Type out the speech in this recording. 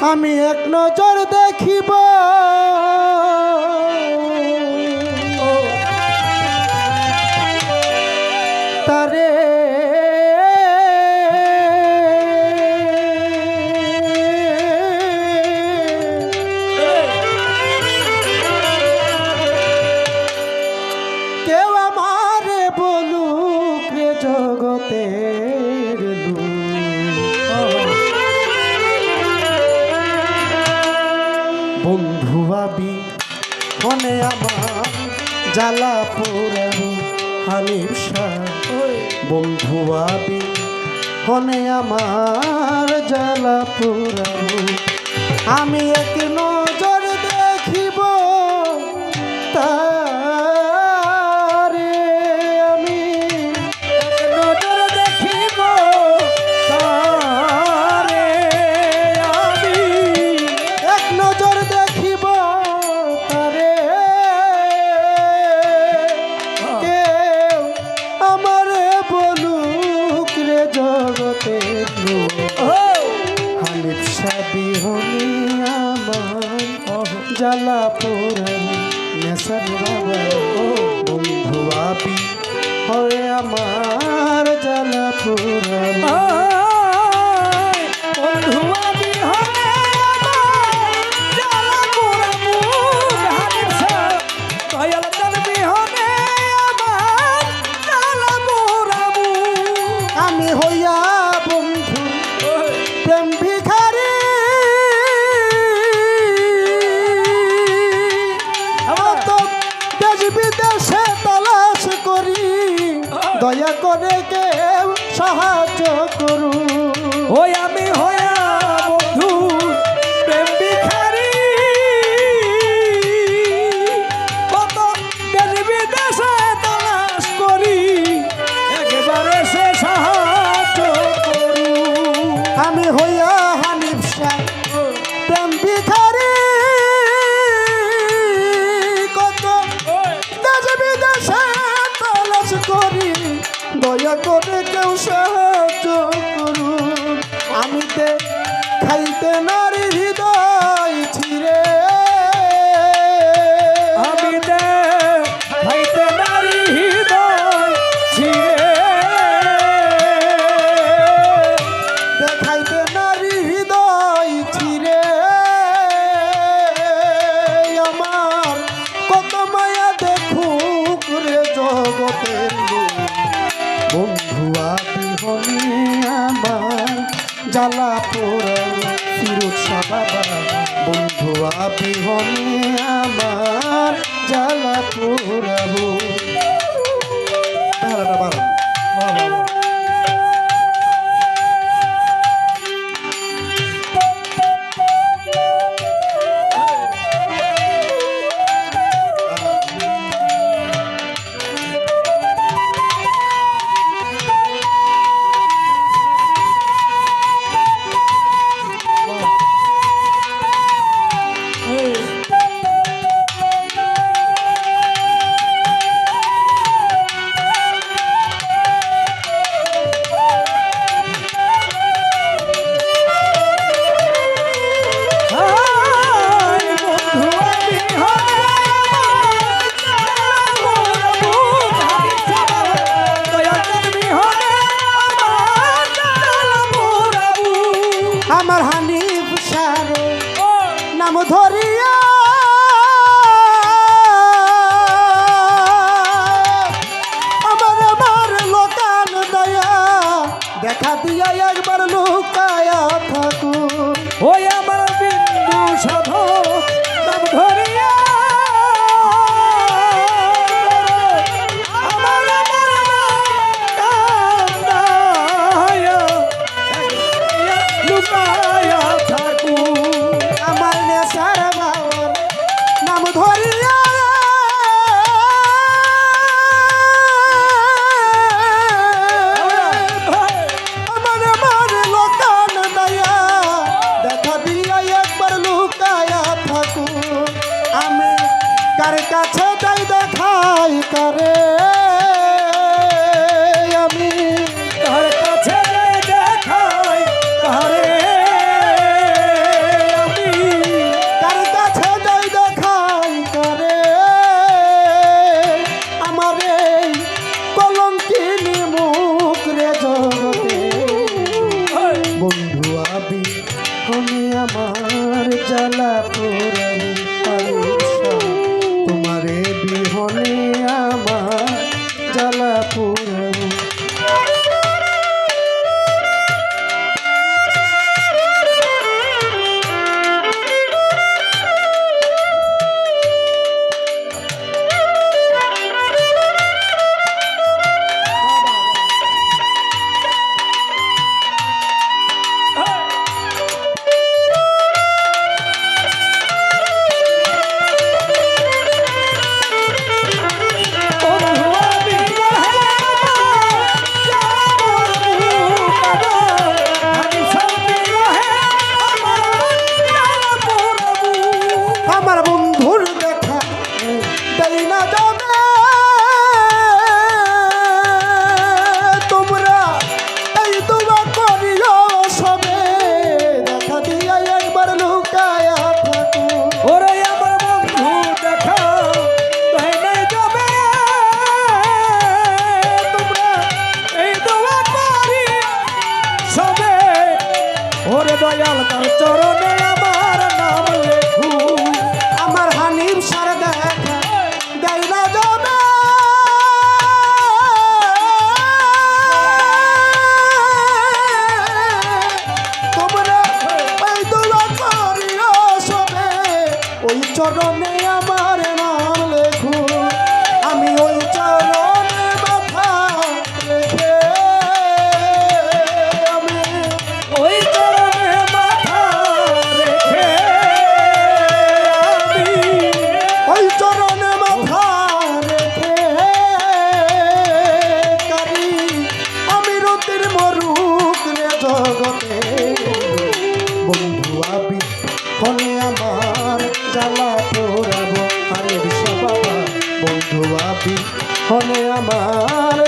আমি এক নজর দেখিব। বন্ধু ভাবি, মনে আমার জ্বালা পোড়াবি হালিমসা বন্ধু ভাবি, মনে আমার জ্বালা পোড়াবি আমি এক নয় জ্বালা পোড়ানি নেশার বাবা বন্ধু আপি হয়ে আমার জ্বালা পোড়ানি বন্ধু দয়া করে কেউ সাহায্য করু ওই আমি হয়ে জ্বালা পোড়া ফিরুৎসা বাবা। বন্ধু আবিহনে আমার জ্বালা পোড়াবো देखा दिया एक बार लुकाया था। আমি আমার জ্বালা পুরানি চরণে আমার নাম লেখো। বাপি। হনে আমার